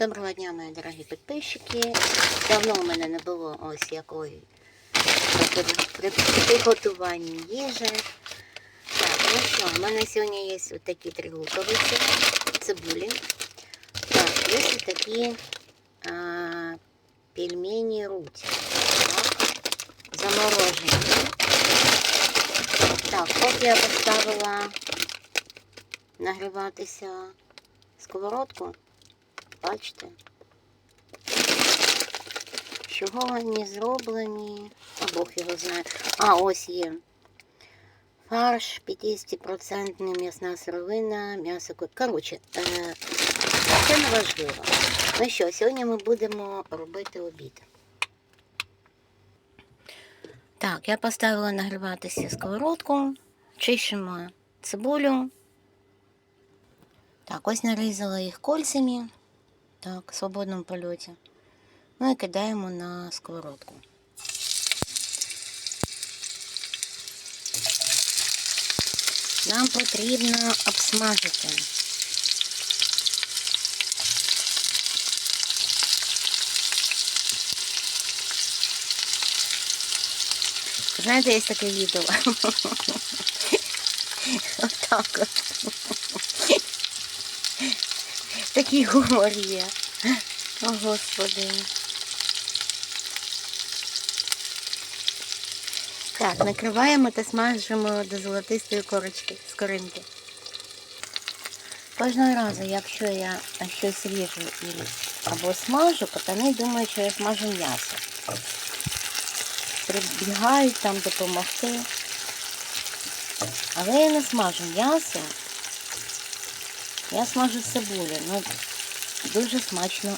Доброго дня, мої дорогі підписчики. Давно у мене не було ось якої при- при їжі. Так, ну що, у мене сьогодні є ось такі три луковиці, цибулі. Так, є ось такі а, пельмені руть. Так, заморожені. Так, поки я поставила нагріватися сковородку. Бачите? Чого вони зроблені? А Бог його знає. А, ось є. Фарш 50% м'ясна сировина, м'ясо. ко- Коротше, е, це не важливо. Ну що, сьогодні ми будемо робити обід. Так, я поставила нагріватися сковородку, чищимо цибулю. Так, ось нарізала їх кольцями. Так, в свободному польоті. Ну і кидаємо на сковородку. Нам потрібно обсмажити. Знаєте, є таке відео. Отак от. Такий гумор є. О, Господи. Так, накриваємо та смажимо до золотистої корочки, скоринки. Кожного разу, якщо я щось ріжу або смажу, пацани думають, що я смажу м'ясо. Прибігають там допомогти. Але я не смажу м'ясо. Я смажу цибулю. Ну, дуже смачно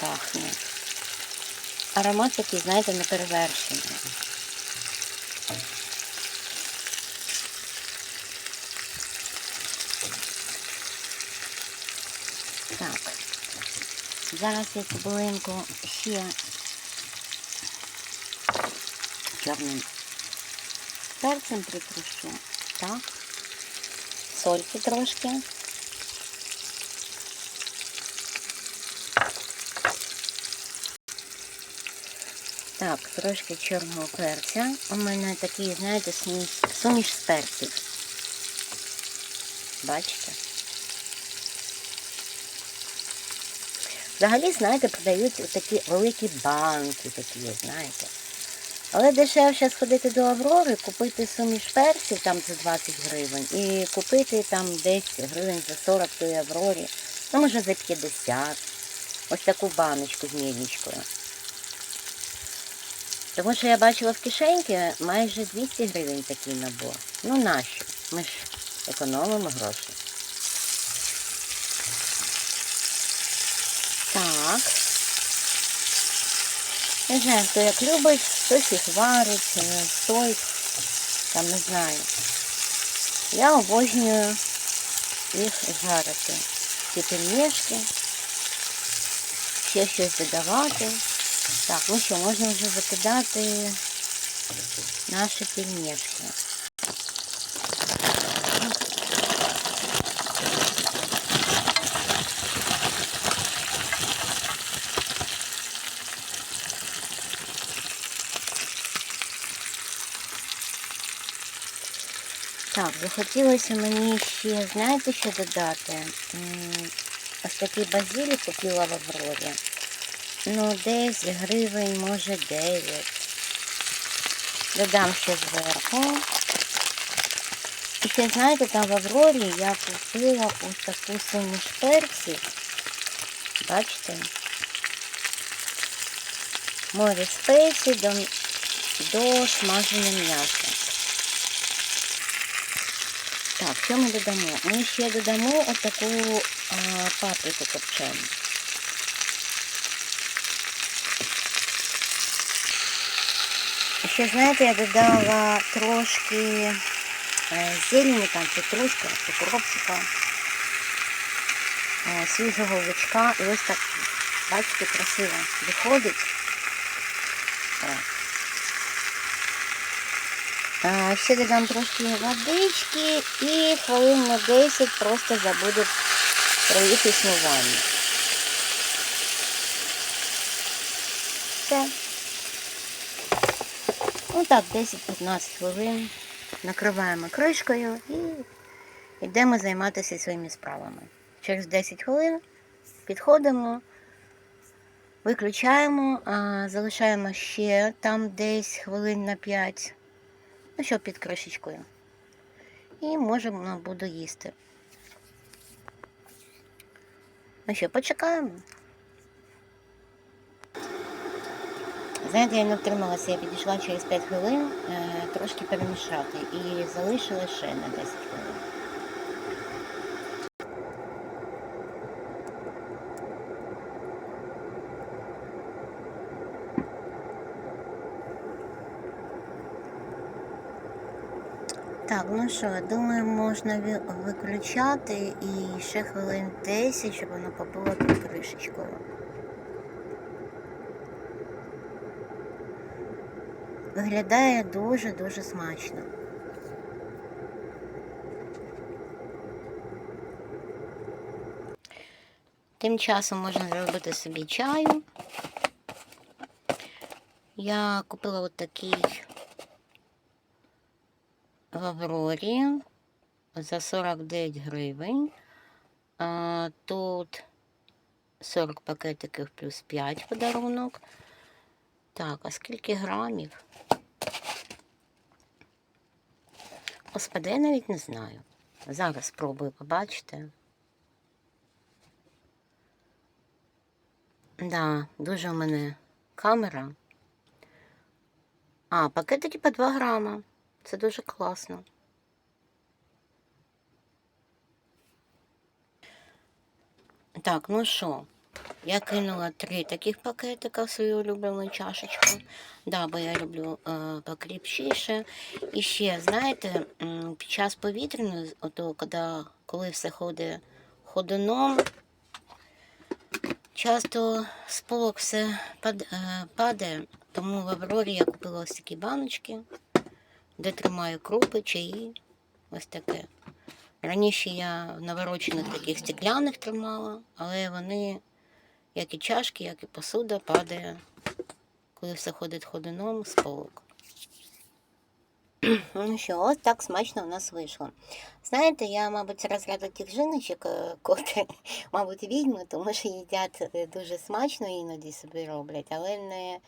пахне. Аромат такий, знаєте, неперевершений. Так. Зараз я цибулинку ще чорним перцем прикрушу. Так. Сольки трошки. Так, трошки чорного перця. У мене такий, знаєте, суміш, з перців. Бачите? Взагалі, знаєте, продають такі великі банки, такі, знаєте. Але дешевше сходити до Аврори, купити суміш перців там за 20 гривень і купити там 10 гривень за 40 в той Аврорі, ну може за 50. Ось таку баночку з мільничкою. Тому що я бачила в кишеньки майже 200 гривень такий набор. Ну нащо? Ми ж економимо гроші. Так. Не знаю, хто як любить, хтось їх варить, стоїть, там не знаю. Я обожнюю їх жарити. Ці пельмешки, ще щось додавати. Так, ну що, можна вже закидати наші пельмешки. Так, захотілося мені ще, знаєте, що додати? Ось такий базилік купила в Аврорі. Ну, десь гривень, може 9. Додам ще зверху. І ще, знаєте, там в Аврорі я купила ось таку суміш перців. Бачите? Море спецій до, до смаження м'яса. Так, що ми додамо? Ми ще додамо отаку а, паприку копчену. Ще, знаєте, я додала трошки е, зелені, там петрушка, укропчика, е, свіжого лучка. І ось так, бачите, красиво виходить. Ще додам трошки водички і хвилин на 10 просто забуду про їх існування. все. Ну так, 10-15 хвилин. Накриваємо кришкою і йдемо займатися своїми справами. Через 10 хвилин підходимо, виключаємо, а залишаємо ще там десь хвилин на 5, ну що під кришечкою. І можемо буду їсти. Ну що, почекаємо. Знаєте, я не втрималася, я підійшла через 5 хвилин е, трошки перемішати і залишила ще на 10 хвилин. Так, ну що, думаю, можна виключати і ще хвилин 10, щоб воно побуло під кришечкою. Виглядає дуже-дуже смачно. Тим часом можна зробити собі чаю. Я купила от такий в Аврорі за 49 гривень. Тут 40 пакетиків плюс 5 подарунок. Так, а скільки грамів? Господи, я навіть не знаю. Зараз спробую побачити. Да, дуже у мене камера. А, пакетики по 2 грама. Це дуже класно. Так, ну що, я кинула три таких пакетика свою улюблену чашечку. Да, бо я люблю е, покріпшіше. І ще, знаєте, під час повітряної, ото, коли, коли все ходить ходуном, часто з полок все пад, е, падає. Тому в Аврорі я купила ось такі баночки, де тримаю крупи, чаї. Ось таке. Раніше я в наворочених таких стекляних тримала, але вони, як і чашки, як і посуда, падає, коли все ходить ходуном з полок. Ну що, ось так смачно у нас вийшло. Знаєте, я, мабуть, розряду тих жіночок, е, котрі, мабуть, відьми, тому що їдять е, дуже смачно іноді собі роблять, але не,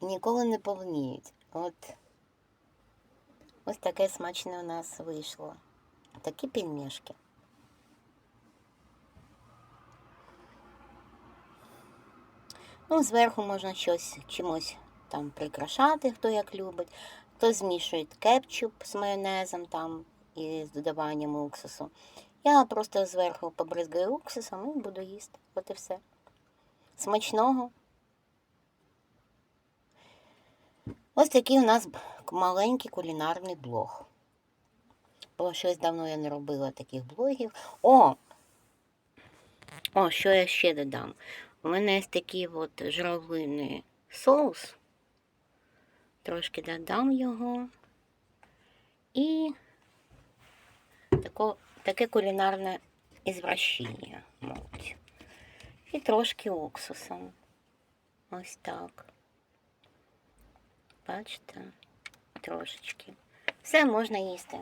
ніколи не повніють. От ось таке смачне у нас вийшло. Такі пельмешки. Ну, зверху можна щось чимось там прикрашати, хто як любить. Хто змішує кетчуп з майонезом там і з додаванням уксусу. Я просто зверху побризгаю уксусом і буду їсти. От і все. Смачного. Ось такий у нас маленький кулінарний блог. Бо щось давно я не робила таких блогів. О! О, що я ще додам? У мене є такий от журавлиний соус. Трошки додам його. І тако, таке кулінарне ізвращення, мабуть. І трошки уксусом. Ось так. Бачите? Трошечки. Все можна їсти.